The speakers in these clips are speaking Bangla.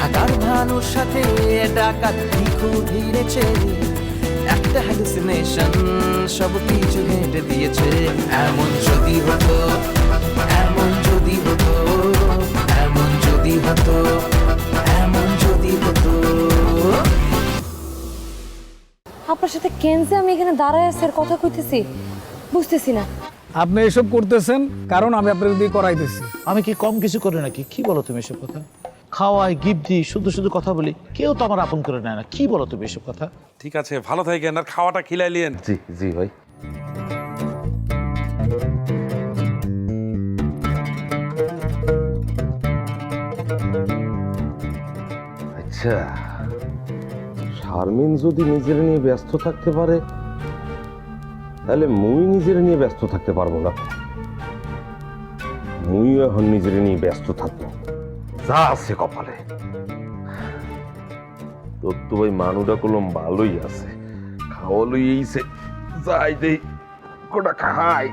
ঢাকার ভানুর সাথে ডাকাত ভিখু ভিড়েছে। একটা হ্যালুসিনেশন সব কিছু হেঁটে দিয়েছে। এমন যদি হতো এমন যদি হতো এমন যদি হতো এমন যদি হতো। আপনার সাথে কেনসে আমি এখানে দাঁড়ায় আছি আর কথা কইতেছি বুঝতেছি না। আপনি এসব করতেছেন কারণ আমি আপনাকে দিয়ে করাইতেছি। আমি কি কম কিছু করি নাকি? কি বলো তুমি এসব কথা? খাওয়াই গিফট দিই শুধু শুধু কথা বলি কেউ তো আমার আপন করে নেয় না। কি বলো তুমি এসব কথা? ঠিক আছে ভালো থাকেন আর খাওয়াটা খিলাইলিয়েন জি জি ভাই। আচ্ছা শারমিন যদি নিজের নিয়ে ব্যস্ত থাকতে পারে তাহলে মুই নিজের নিয়ে ব্যস্ত থাকতে পারব না। মুই এখন নিজের নিয়ে ব্যস্ত থাকব। যা আছে কপালে। তোর তো ভাই মানুটা কলম ভালোই আছে। খাওয়া লইছে যাই দেই কোটা খাই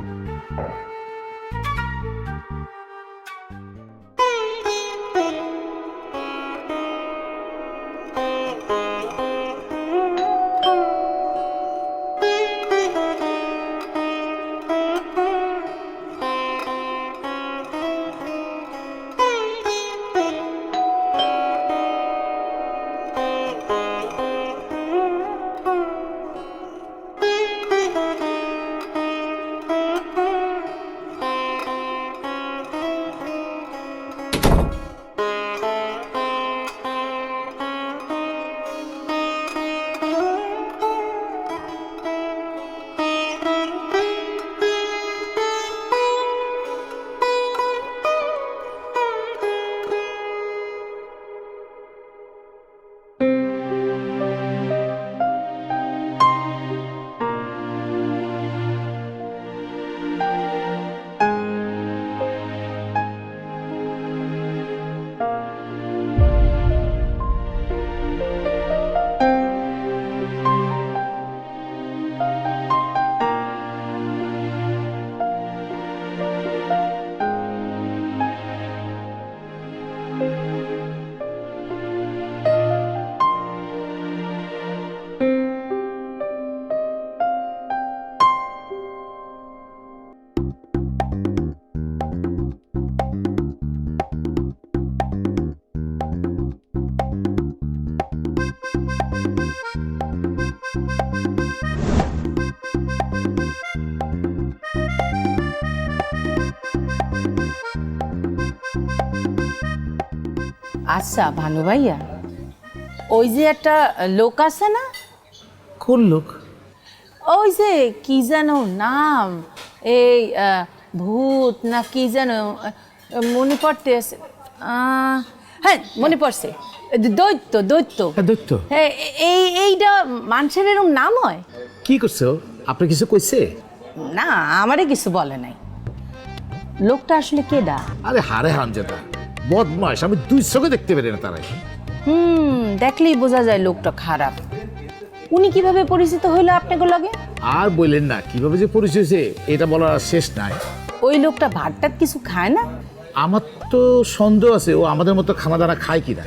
আচ্ছা ভানু ভাইয়া। ওই যে একটা লোক আছে না? কোন লোক? ওই যে কি যেন নাম এই ভূত না কি যেন মনে পড়তে হ্যাঁ মনে পড়ছে। দৈত্য দৈত্য। দৈত্য। হ্যাঁ এই এইটা মানুষের এরকম নাম হয়? কি করছ আপনি কিছু কইছে? না আমারে কিছু বলে নাই। লোকটা আসলে কে কেডা? আরে হারে হামজাদা বদমাস আমি দুই চোখে দেখতে পারি না তারা হুম দেখলেই বোঝা যায় লোকটা খারাপ। উনি কীভাবে পরিচিত হইল আপনাকে লগে? আর বললেন না কীভাবে যে পরিচয় হয়েছে এটা বলার আর শেষ নাই। ওই লোকটা ভাতটাত কিছু খায় না? আমার তো সন্দেহ আছে ও আমাদের মতো খানা দানা খায় কিনা।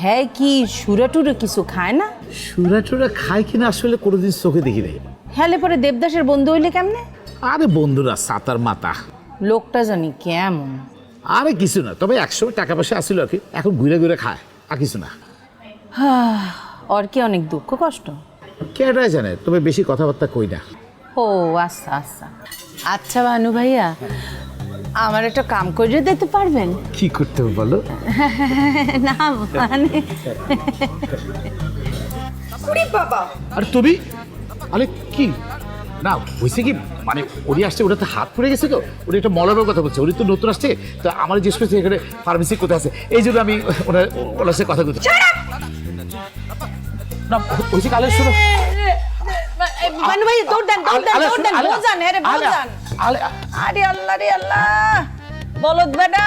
হ্যাঁ কি সুরা টুরে কিছু খায় না? সুরা টুরা খায় কিনা আসলে কোনোদিন চোখে দেখি নাই। হ্যালে পরে দেবদাসের বন্ধু হইলে কেমনে? আরে বন্ধুরা সাতার মাতা। লোকটা জানি কেমন। আরে কিছু না তবে একসময় টাকা পয়সা আসছিল আর কি। এখন ঘুরে ঘুরে খায় আর কিছু না। ওর কি অনেক দুঃখ কষ্ট? কেটাই জানে তবে বেশি কথাবার্তা কই না। ও আচ্ছা আচ্ছা। আচ্ছা ভানু ভাইয়া আমার একটা কাম করে দিতে পারবেন? কি করতে হবে বলো? না মানে আর তুমি? আরে কি? না হয়েছে কি মানে উনি আসছে ওটাতে হাত পড়ে গেছে তো উনি একটা মলানোর কথা বলছে উনি তো নতুন আসছে তো আমার জিজ্ঞেস করছে এখানে ফার্মেসি কোথায় আছে? এই জন্য আমি ওনার ওনার সাথে কথা বলতে না হয়েছে কালে শুনো মানু ভাই দৌড় দেন দৌড় দেন দৌড় দেন বোঝান আরে বোঝান আরে আল্লাহ রে আল্লাহ। বলদ বেটা।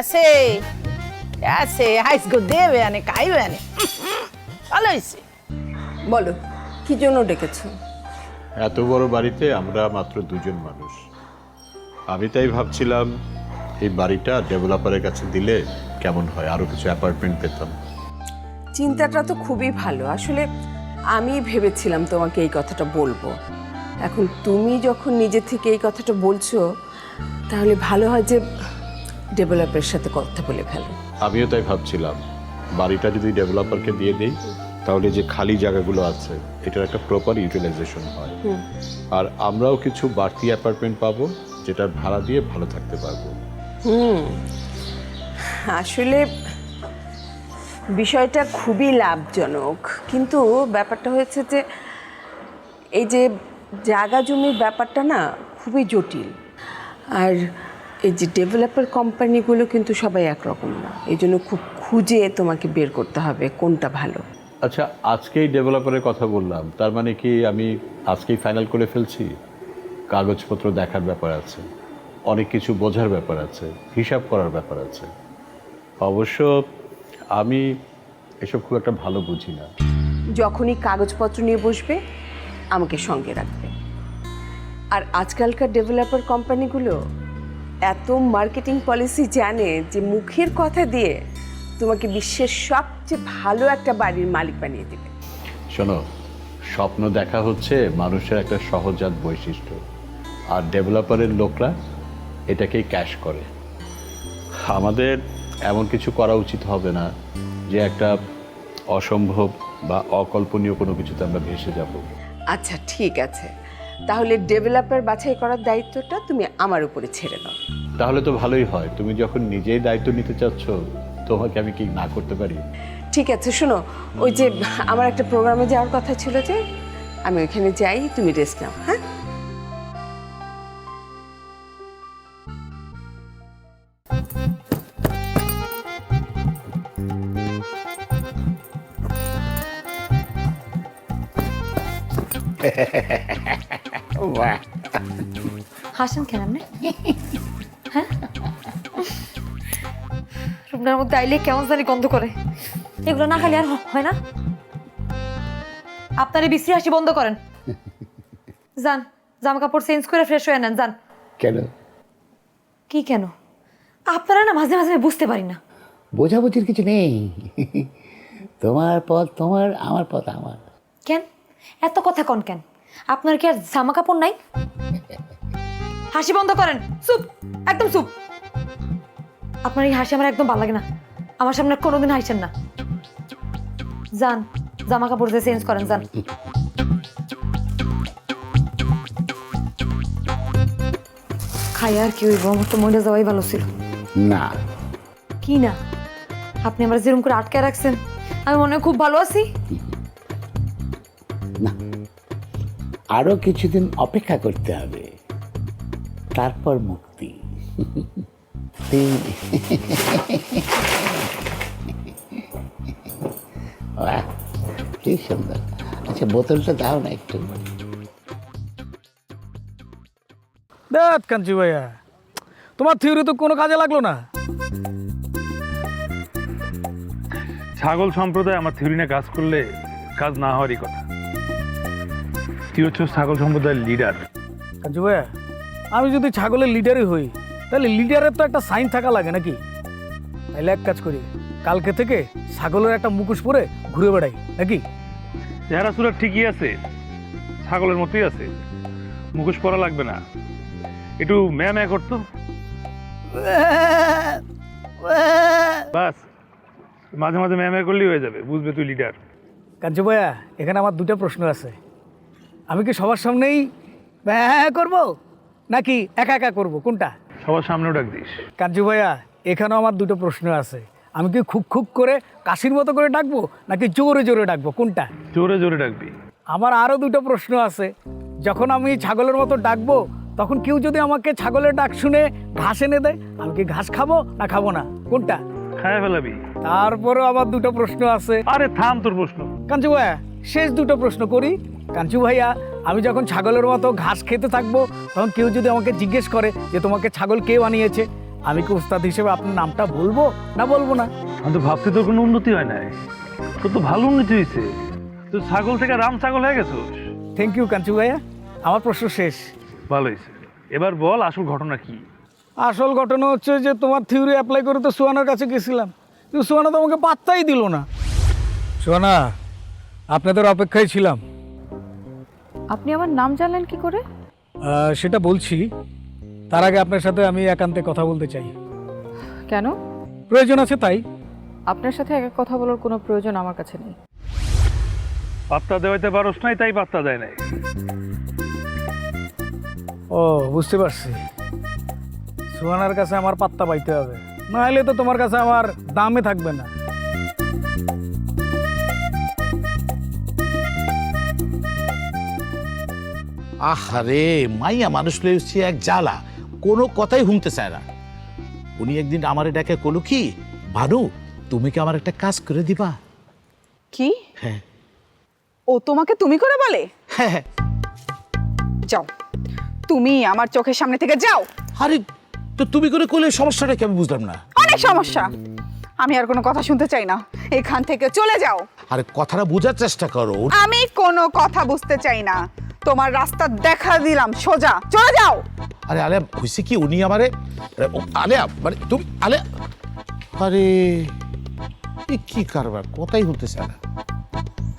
আছে আছে হাইস গো দেবে আনে খাইবে আনে। ভালো হয়েছে। বলো। কি জন্য ডেকেছো? এত বড় বাড়িতে আমরা মাত্র দুজন মানুষ। আমি তাই ভাবছিলাম এই বাড়িটা ডেভেলপারের কাছে দিলে কেমন হয়? আরও কিছু অ্যাপার্টমেন্ট পেতাম। চিন্তাটা তো খুবই ভালো। আসলে আমি ভেবেছিলাম তোমাকে এই কথাটা বলব। এখন তুমি যখন নিজে থেকে এই কথাটা বলছো তাহলে ভালো হয় যে ডেভেলপারের সাথে কথা বলে ফেলো। আমিও তাই ভাবছিলাম বাড়িটা যদি ডেভেলপারকে দিয়ে দেই তাহলে যে খালি জায়গাগুলো আছে এটার একটা প্রপার ইউটিলাইজেশন হয়। আর আমরাও কিছু বাড়তি অ্যাপার্টমেন্ট পাবো যেটা ভাড়া দিয়ে ভালো থাকতে পারব। হুম। আসলে বিষয়টা খুবই লাভজনক। কিন্তু ব্যাপারটা হয়েছে যে এই যে জায়গা জমির ব্যাপারটা না খুবই জটিল। আর এই যে ডেভেলপার কোম্পানিগুলো কিন্তু সবাই একরকম না। এই জন্য খুব খুঁজে তোমাকে বের করতে হবে কোনটা ভালো। আচ্ছা আজকেই ডেভেলপারের কথা বললাম। তার মানে কি আমি আজকেই ফাইনাল করে ফেলছি? কাগজপত্র দেখার ব্যাপার আছে, অনেক কিছু বোঝার ব্যাপার আছে, হিসাব করার ব্যাপার আছে। অবশ্য আমি এসব খুব একটা ভালো বুঝি না। যখনই কাগজপত্র নিয়ে বসবে, আমাকে সঙ্গে রাখবে। আর আজকালকার ডেভেলপার কোম্পানিগুলো এত মার্কেটিং পলিসি জানে যে মুখের কথা দিয়ে তোমাকে বিশ্বের সবচেয়ে ভালো একটা বাড়ির মালিক বানিয়ে দেবে। শোনো স্বপ্ন দেখা হচ্ছে মানুষের একটা সহজাত বৈশিষ্ট্য। আর ডেভেলপারের লোকরা এটাকেই ক্যাশ করে। আমাদের এমন কিছু করা উচিত হবে না যে একটা অসম্ভব বা অকল্পনীয় কোনো কিছুতে আমরা ভেসে যাব। আচ্ছা ঠিক আছে। তাহলে ডেভেলপার বাছাই করার দায়িত্বটা তুমি আমার উপরে ছেড়ে দাও। তাহলে তো ভালোই হয়। তুমি যখন নিজেই দায়িত্ব নিতে চাচ্ছ তোমাকে আমি কি না করতে পারি। ঠিক আছে শোনো ওই যে আমার একটা প্রোগ্রামে যাওয়ার কথা ছিল যে আমি ওইখানে যাই তুমি রেস্ট নাও হ্যাঁ? হাসেন কেন আপনি রুমটার মধ্যে আইলে কেমন জানি গন্ধ করে। এগুলো না খালি আর হয় না? আপনার এই বিশ্রী হাসি বন্ধ করেন। যান জামা কাপড় চেঞ্জ করে ফ্রেশ হয়ে নেন যান। কেন? কি কেন? আপনারা না মাঝে মাঝে বুঝতে পারি না। বোঝাবুঝির কিছু নেই। তোমার পথ তোমার আমার পথ আমার। কেন? এত কথা কন কেন? আপনার কি আর জামা কাপড় নাই? হাসি বন্ধ করেন চুপ একদম চুপ। আপনার এই হাসি আমার একদম ভালো লাগে না। আমার সামনে কোনোদিন হাসেন না। যান জামা কাপড় দিয়ে চেঞ্জ করেন যান। খাই আর কি হইব আমার তো মরে যাওয়াই ভালো ছিল। না। কি না? আপনি আমার যেরকম করে আটকে রাখছেন আমি মনে হয় খুব ভালো আছি। না আরও কিছুদিন অপেক্ষা করতে হবে। তারপর মুক্তি। এই- বাহ, কি সুন্দর। আচ্ছা বোতলটা দাও না একটু। দেখ কাঞ্চি ভাইয়া তোমার থিওরি তো কোনো কাজে লাগল না। ছাগল সম্প্রদায় আমার থিওরি নিয়ে কাজ করলে কাজ না হওয়ারই কথা। তুই হচ্ছে ছাগল সম্প্রদায়ের লিডার কাঞ্চু ভাইয়া আমি যদি ছাগলের লিডারই হই তাহলে লিডারের তো একটা সাইন থাকা লাগে নাকি? তাহলে এক কাজ করি কালকে থেকে ছাগলের একটা মুখোশ পরে ঘুরে বেড়াই নাকি? চেহারা সুরা ঠিকই আছে ছাগলের মতোই আছে মুখোশ পরা লাগবে না। একটু ম্যা ম্যা করতো। বাস মাঝে মাঝে ম্যা ম্যা করলেই হয়ে যাবে বুঝবে তুই লিডার। কাঞ্চু ভাইয়া এখানে আমার দুটো প্রশ্ন আছে। আমি কি সবার সামনেই হ্যাঁ করব নাকি একা একা করব? কোনটা? সবার সামনেও ডাক দিস। কাঞ্চু ভাইয়া এখানেও আমার দুটো প্রশ্ন আছে। আমি কি খুব খুব করে কাশির মতো করে ডাকবো নাকি জোরে জোরে ডাকবো? কোনটা? জোরে জোরে ডাকবি। আমার আরও দুটো প্রশ্ন আছে। যখন আমি ছাগলের মতো ডাকবো তখন কেউ যদি আমাকে ছাগলের ডাক শুনে ঘাস এনে দেয় আমি কি ঘাস খাব না খাব না? কোনটা? খায় ফেলাবি। তারপরেও আবার দুটো প্রশ্ন আছে। আরে থাম তোর প্রশ্ন। কাঞ্চু ভাইয়া শেষ দুটো প্রশ্ন করি। কাঞ্চু ভাইয়া আমি যখন ছাগলের মতো ঘাস খেতে থাকব তখন কেউ যদি আমাকে জিজ্ঞেস করে যে তোমাকে ছাগল কে বানিয়েছে আমি কি উস্তাদ হিসেবে আপনার নামটা বলব? না বলব না। আমি তো ভাবছি তোর কোনো উন্নতি হয় নাই। তোর তো ভালো উন্নতি হয়েছে তুই ছাগল থেকে রাম ছাগল হয়ে গেছিস। থ্যাংক ইউ কাঞ্চু ভাইয়া। আমার প্রশ্ন শেষ। ভালো হয়েছে এবার বল আসল ঘটনা কি? আসল ঘটনা হচ্ছে যে তোমার থিওরি অ্যাপ্লাই করে তো সুহানার কাছে গেছিলাম। কিন্তু সুহানা তো আমাকে পাত্তাই দিল না। সুহানা আপনাদের অপেক্ষায় ছিলাম। আপনি আমার নাম জানলেন কি করে? সেটা বলছি। তার আগে আপনার সাথে আমি একান্তে কথা বলতে চাই। কেন? প্রয়োজন আছে তাই। আপনার সাথে এক কথা বলার কোনো প্রয়োজন আমার কাছে নেই। পাত্তা দেওয়াইতে পারস নাই তাই পাত্তা দেয় নাই। ও বুঝতে পারছি। সুহানার কাছে আমার পাত্তা পাইতে হবে। না হলে তো তোমার কাছে আমার দামে থাকবে না। আহারে মাইয়া মানুষ লইছি এক জ্বালা। কোনো কথাই হুমতে চায় না। উনি একদিন আমারে ডাকে কলো কি ভানু তুমি কি আমার একটা কাজ করে দিবা? কি? হ্যাঁ। ও তোমাকে তুমি করে বলে? হ্যাঁ হ্যাঁ। যাও। তুমি আমার চোখের সামনে থেকে যাও। আরে তো তুমি করে করলে সমস্যাটা কি আমি বুঝলাম না? অনেক সমস্যা। আমি আর কোনো কথা শুনতে চাই না। এখান থেকে চলে যাও। আরে কথাটা বোঝার চেষ্টা করো। আমি কোনো কথা বুঝতে চাই না। তোমার রাস্তা দেখা দিলাম সোজা। চলে যাও। আরে আলে হয়েছে কি উনি আমারে? আরে, আলে মানে তুমি আলে। আরে কি কারবার? কথাই হতেছে না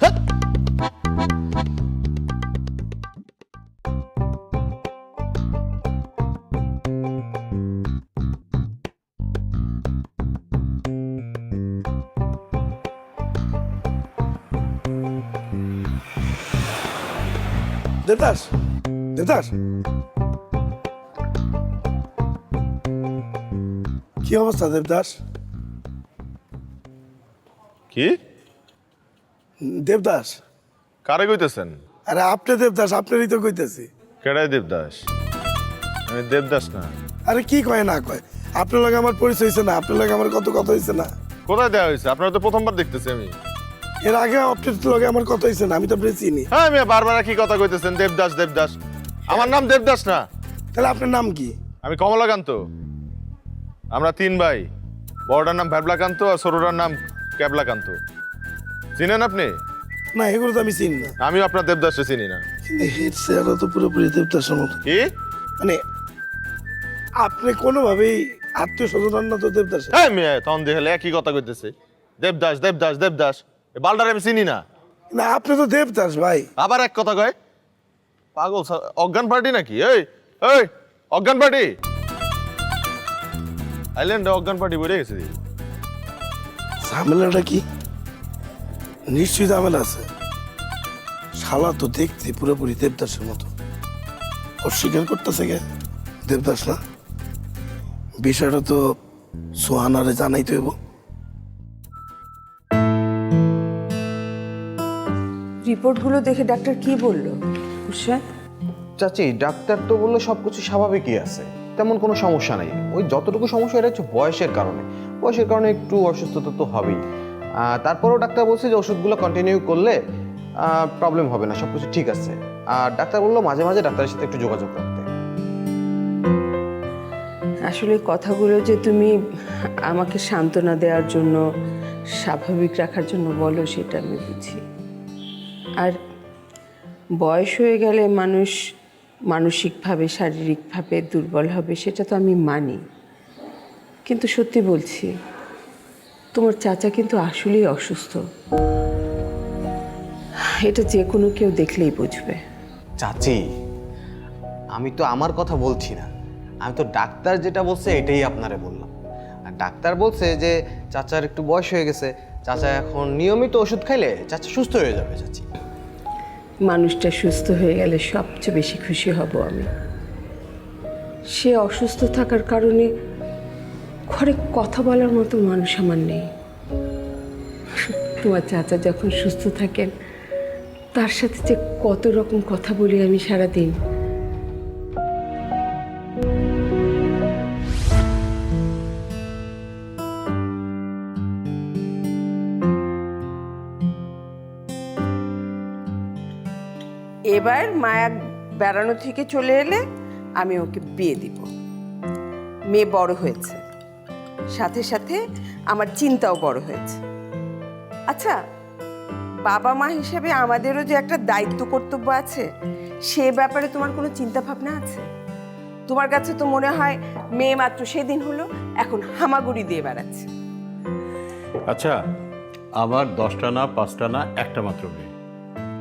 হ্যাঁ? দেবদাস দেবদাস কি অবস্থা দেবদাস? কি? দেবদাস। কারে কইতেছেন? আরে আপনি দেবদাস আপনারই তো কইতেছি। কেডাই দেবদাস? আমি দেবদাস না। আরে কি কয় না কয়? আপনার লগে আমার পরিচয় হয়েছে না আপনার লগে আমার কত কথা হয়েছে না। কোথায় দেওয়া হয়েছে আপনারা তো প্রথমবার দেখতেছি আমি। এর আগে আপনার লগে আমার কথা হয়েছে না আমি তো আপনি চিনি। হ্যাঁ আমি বারবার কি কথা কইতেছেন দেবদাস দেবদাস। আমার নাম দেবদাস না। তাহলে আপনার নাম কি? আমি কমলাকান্ত। আমরা তিন ভাই। বড়টার নাম ভ্যাবলাকান্ত আর ছোটটার নাম ক্যাবলাকান্ত। চিনেন আপনি? না এগুলো তো আমি চিনি না। আমি আপনার দেবদাসকে চিনি না। কিন্তু হেড স্যারও তো পুরোপুরি দেবদাসের মতো কি? মানে আপনি কোনোভাবেই আত্মীয় স্বজন না তো দেবদাস হ্যাঁ মেয়ে তখন দেখলে একই কথা কইতেছে। দেবদাস দেবদাস দেবদাস। এ বালটার আমি চিনি না। না আপনি তো দেবদাস ভাই। আবার এক কথা কয় পাগল অজ্ঞান পার্টি নাকি? এই এই অজ্ঞান পার্টি। আইল্যান্ডে অজ্ঞান পার্টি বেড়ে গেছে। ঝামেলাটা কি? নিশ্চয়ই ঝামেলা আছে। শালা তো দেখতে পুরোপুরি দেবদাসের মতো। অস্বীকার করতেছে কে? দেবদাস না? বিষয়টা তো সোহানারে জানাইতে হইব। রিপোর্টগুলো দেখে ডাক্তার কি বলল? হুসেন চাচি ডাক্তার তো বলল সব কিছু স্বাভাবিকই আছে। তেমন কোনো সমস্যা নেই। ওই যতটুকু সমস্যা এটা হচ্ছে বয়সের কারণে। বয়সের কারণে একটু অসুস্থতা তো হবেই। তারপরেও ডাক্তার বলছে যে ওষুধগুলো কন্টিনিউ করলে প্রবলেম হবে না সব কিছু ঠিক আছে। আর ডাক্তার বলল মাঝে মাঝে ডাক্তারের সাথে একটু যোগাযোগ রাখতে আসলে কথাগুলো যে তুমি আমাকে সান্ত্বনা দেওয়ার জন্য স্বাভাবিক রাখার জন্য বলো সেটা আমি বুঝি। আর বয়স হয়ে গেলে মানুষ মানসিকভাবে, শারীরিকভাবে দুর্বল হবে, সেটা তো আমি মানি। কিন্তু সত্যি বলছি, তোমার চাচা কিন্তু আসলেই অসুস্থ। এটা যে কোনো কেউ দেখলেই বুঝবে। চাচি, আমি তো আমার কথা বলছি না। আমি তো ডাক্তার যেটা বলছে এটাই আপনারে বললাম। আর ডাক্তার বলছে যে, চাচার একটু বয়স হয়ে গেছে চাচা, এখন নিয়মিত ওষুধ খাইলে চাচা সুস্থ হয়ে যাবে, চাচি। মানুষটা সুস্থ হয়ে গেলে সবচেয়ে বেশি খুশি হব আমি। সে অসুস্থ থাকার কারণে ঘরে কথা বলার মতো মানুষ আমার নেই। তোমার চাচা যখন সুস্থ থাকেন, তার সাথে যে কত রকম কথা বলি আমি সারাদিন। এবার মায়া বেড়ানো থেকে চলে এলে আমি ওকে বিয়ে দিব। মেয়ে বড় হয়েছে। সাথে সাথে আমার চিন্তাও বড় হয়েছে। আচ্ছা বাবা মা হিসেবে আমাদেরও যে একটা দায়িত্ব কর্তব্য আছে, সে ব্যাপারে তোমার কোনো চিন্তা ভাবনা আছে? তোমার কাছে তো মনে হয় মেয়ে মাত্র সেদিন হলো, এখন হামাগুড়ি দিয়ে বেড়াচ্ছে। আচ্ছা আমার দশটা না, পাঁচটা না, একটা মাত্র মেয়ে।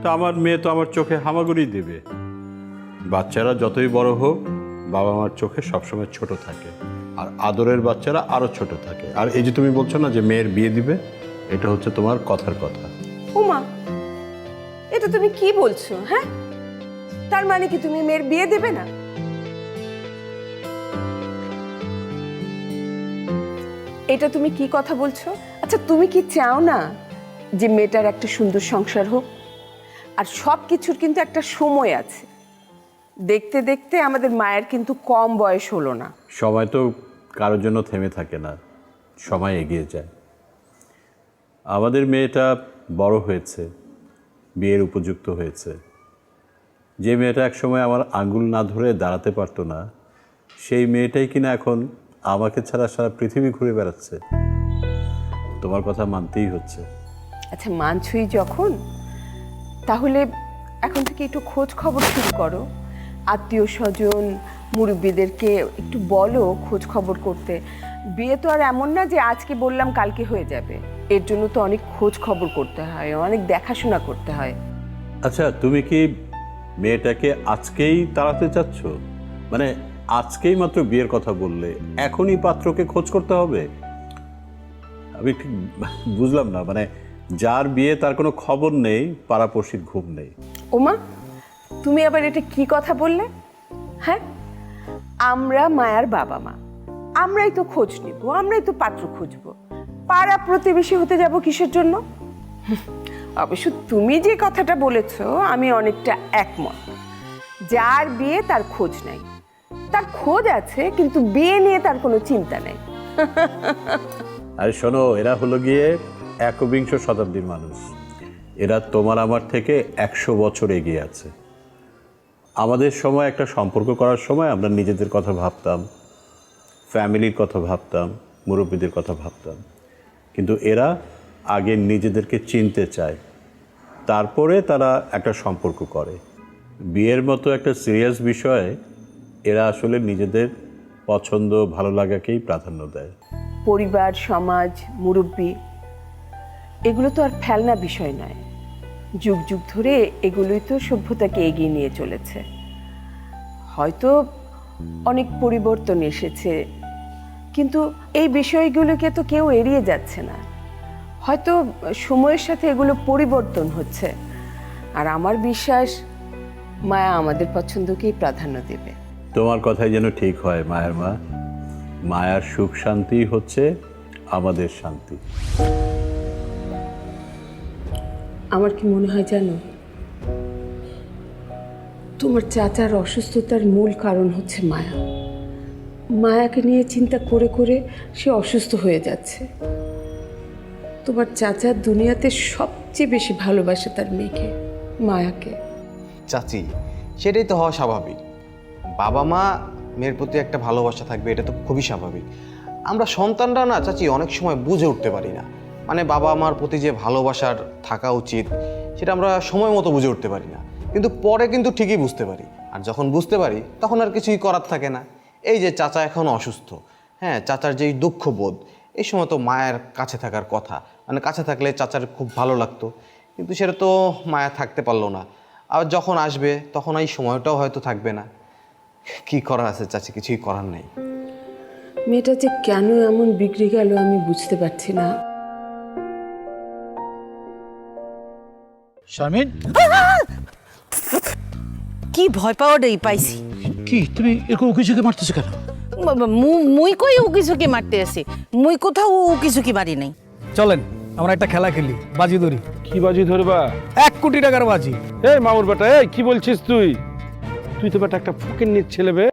তো আমার মেয়ে তো আমার চোখে হামাগুড়ি দেবে। বাচ্চারা যতই বড় হোক, বাবা মার চোখে সবসময় ছোট থাকে। আর আদরের বাচ্চারা আরও ছোট থাকে। আর এই যে তুমি বলছো না যে মেয়ের বিয়ে দিবে, এটা হচ্ছে তোমার কথার কথা। উমা এটা তুমি কি বলছো হ্যাঁ? তার মানে কি তুমি মেয়ের বিয়ে দেবে না? এটা তুমি কি কথা বলছো? আচ্ছা তুমি কি চাও না যে মেয়েটার একটা সুন্দর সংসার হোক? আর সব কিছুর কিন্তু একটা সময় আছে। দেখতে দেখতে আমাদের মায়ের কিন্তু কম বয়স হলো না। সময় তো কারোর জন্য থেমে থাকে না সময় এগিয়ে যায়। আমাদের মেয়েটা বড় হয়েছে বিয়ের উপযুক্ত হয়েছে। যে মেয়েটা একসময় আমার আঙ্গুল না ধরে দাঁড়াতে পারতো না সেই মেয়েটাই কিনা এখন আমাকে ছাড়া সারা পৃথিবী ঘুরে বেড়াচ্ছে। তোমার কথা মানতেই হচ্ছে। আচ্ছা মানছুই যখন তাহলে এখন থেকে একটু খোঁজ খবর শুরু করো। আত্মীয় স্বজন, মুরব্বীদেরকে একটু বলো খোঁজ খবর করতে। বিয়ে তো আর এমন না যে আজকে বললাম, কালকে হয়ে যাবে। এর জন্য তো অনেক খোঁজ খবর করতে হয়, অনেক দেখাশোনা করতে হয়। আচ্ছা তুমি কি মেয়েটাকে আজকেই তাড়াতে চাচ্ছ? মানে আজকেই মাত্র বিয়ের কথা বললে, এখনই পাত্রকে খোঁজ করতে হবে? আমি ঠিক বুঝলাম না মানে যার বিয়ে তার কোনো খবর নেই পাড়াপড়শির ঘুম নেই। ওমা তুমি আবার এটা কি কথা বললে? হ্যাঁ আমরা মায়ার বাবা মা। আমরাই তো খোঁজ নিব আমরাই তো পাত্র খুঁজবো। পাড়া প্রতিবেশী হতে যাব কিসের জন্য? অবশ্য তুমি যে কথাটা বলেছ আমি অনেকটা একমত। যার বিয়ে তার খোঁজ নাই। তার খোঁজ আছে কিন্তু বিয়ে নিয়ে তার কোনো চিন্তা নেই। আরে শোনো এরা হলো গিয়ে একবিংশ শতাব্দীর মানুষ। এরা তোমার আমার থেকে একশো বছর এগিয়ে আছে। আমাদের সময় একটা সম্পর্ক করার সময় আমরা নিজেদের কথা ভাবতাম, ফ্যামিলির কথা ভাবতাম, মুরব্বীদের কথা ভাবতাম। কিন্তু এরা আগে নিজেদেরকে চিনতে চায়। তারপরে তারা একটা সম্পর্ক করে। বিয়ের মতো একটা সিরিয়াস বিষয়ে এরা আসলে নিজেদের পছন্দ, ভালো লাগাকেই প্রাধান্য দেয়। পরিবার, সমাজ, মুরব্বী এগুলো তো আর ফেলনা বিষয় নয়। যুগ যুগ ধরে এগুলোই তো সভ্যতাকে এগিয়ে নিয়ে চলেছে। হয়তো অনেক পরিবর্তন এসেছে, কিন্তু এই বিষয়গুলোকে তো কেউ এড়িয়ে যাচ্ছে না। হয়তো সময়ের সাথে এগুলো পরিবর্তন হচ্ছে, আর আমার বিশ্বাস মায়া আমাদের পছন্দকেই প্রাধান্য দেবে। তোমার কথাই যেন ঠিক হয়, মায়ের মা। মায়ার সুখ শান্তি হচ্ছে আমাদের শান্তি। আমার কি মনে হয় জানো? তোমার চাচার অসুস্থতার মূল কারণ হচ্ছে মায়া। মায়াকে নিয়ে চিন্তা করে করে সে অসুস্থ হয়ে যাচ্ছে। তোমার চাচা দুনিয়াতে সবচেয়ে বেশি ভালোবাসে তার মেয়েকে, মায়াকে। চাচি, সেটাই তো হওয়া স্বাভাবিক। বাবা মা মেয়ের প্রতি একটা ভালোবাসা থাকবে, এটা তো খুবই স্বাভাবিক। আমরা সন্তানরা না, চাচি, অনেক সময় বুঝে উঠতে পারি না। মানে বাবা মার প্রতি যে ভালোবাসার থাকা উচিত, সেটা আমরা সময় মতো বুঝে উঠতে পারি না। কিন্তু পরে কিন্তু ঠিকই বুঝতে পারি। আর যখন বুঝতে পারি, তখন আর কিছুই করার থাকে না। এই যে চাচা এখন অসুস্থ হ্যাঁ চাচার যেই দুঃখবোধ, এই সময় তো মায়ের কাছে থাকার কথা। মানে কাছে থাকলে চাচার খুব ভালো লাগতো, কিন্তু সেটা তো মায়া থাকতে পারল না। আর যখন আসবে, তখন এই সময়টাও হয়তো থাকবে না। কি করার আছে চাচি? কিছুই করার নেই। মেয়েটা যে কেন এমন বিগড়ে গেল আমি বুঝতে পারছি না। শারমিন? কি ভয় পাওয়াটাই পাইছি? কি তুমি এরকম কিছুকে মারতেছো কেন? মুই কই ও কিছুকে মারতে আসি মুই কোথাও ও কিছুকে মারি নাই। চলেন আমরা একটা খেলা খেলি বাজি ধরি। কি বাজি ধরবা? এক কোটি টাকার বাজি। এই মামুর বেটা এই কি বলছিস তুই? তুই তো বেটা একটা ফকির ছেলে বে।